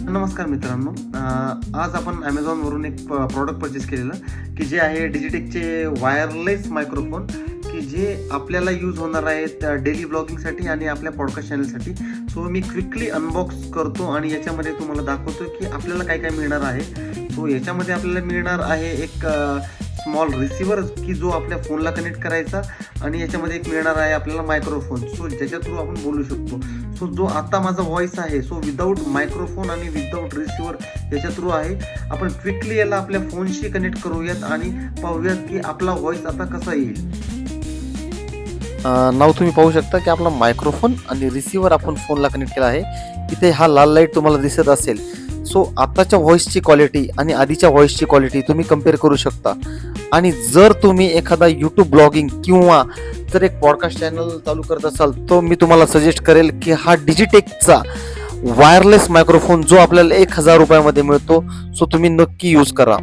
नमस्कार मित्रांनो. आज आपण ॲमेझॉनवरून एक प्रॉडक्ट परचेस केलेलं की जे आहे डिजिटेकचे वायरलेस मायक्रोफोन की जे आपल्याला यूज होणार आहेत डेली ब्लॉगिंगसाठी आणि आपल्या पॉडकास्ट चॅनलसाठी सो मी क्विकली अनबॉक्स करतो आणि याच्यामध्ये तुम्हाला दाखवतो की आपल्याला काय काय मिळणार आहे. सो याच्यामध्ये आपल्याला मिळणार आहे एक स्मॉल रिसिव्हर की जो आपल्या फोनला कनेक्ट करायचा आणि याच्यामध्ये एक मिळणार आहे आपल्याला मायक्रोफोन सो ज्याच्या थ्रू आपण बोलू शकतो. सो जो आता माझा व्हॉइस आहे सो विदाऊट मायक्रोफोन आणि विदाऊट रिसिव्हर याच्या थ्रू आहे. आपण क्विकली याला आपल्या फोनशी कनेक्ट करूयात आणि पाहूयात की आपला व्हॉइस आता कसा येईल. नाव तुम्ही पाहू शकता की आपला मायक्रोफोन आणि रिसिव्हर आपण फोनला कनेक्ट केला आहे. इथे हा लाल लाइट तुम्हाला दिसत असेल. सो आत्ताच्या व्हॉइसची क्वालिटी आणि आधीच्या व्हॉइसची क्वालिटी तुम्ही कंपेअर करू शकता. आणि जर तुम्ही एखादा यूट्यूब ब्लॉगिंग किंवा जर एक पॉडकास्ट चॅनल चालू करत असाल तर मी तुम्हाला सजेस्ट करेल की हा डिजिटेकचा वायरलेस मायक्रोफोन जो आपल्याला एक हजार रुपयामध्ये मिळतो सो तुम्ही नक्की यूज करा.